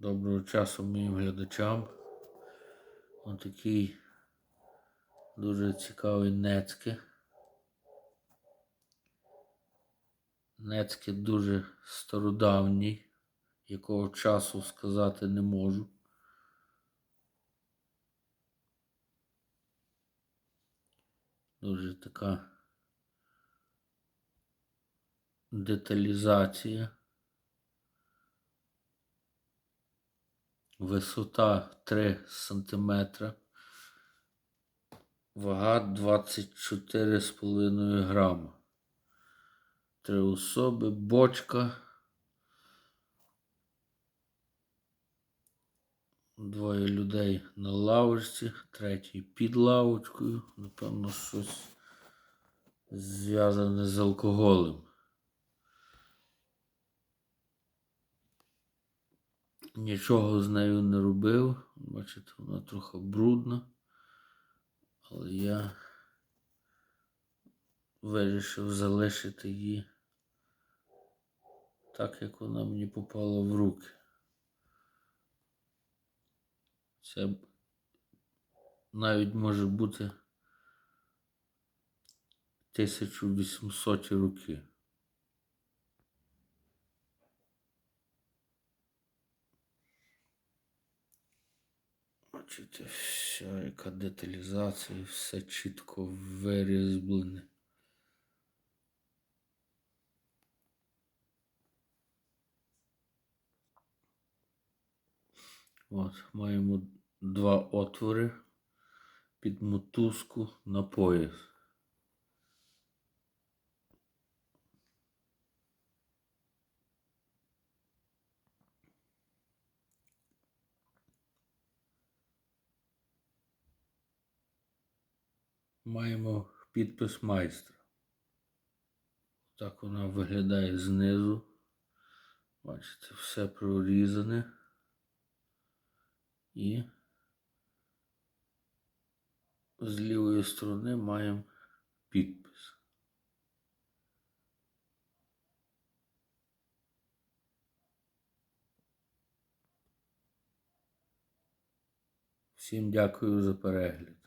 Доброго часу моїм глядачам. Отакий дуже цікавий нецьке. Нецьке дуже стародавній, якого часу сказати не можу. Дуже така деталізація. Висота 3 см. Вага 24,5 грама. Три особи, бочка. Двоє людей на лавочці, третій під лавочкою. Напевно, щось зв'язане з алкоголем. Нічого з нею не робив. Бачите, вона трохи брудна. Але я вирішив залишити її так, як вона мені попала в руки. Це навіть може бути 1800 роки. Бачите, вся яка деталізація, все чітко вирізблене. От, маємо два отвори під мотузку на пояс. Маємо підпис майстра. Так вона виглядає знизу. Бачите, все прорізане. І з лівої сторони маємо підпис. Всім дякую за перегляд.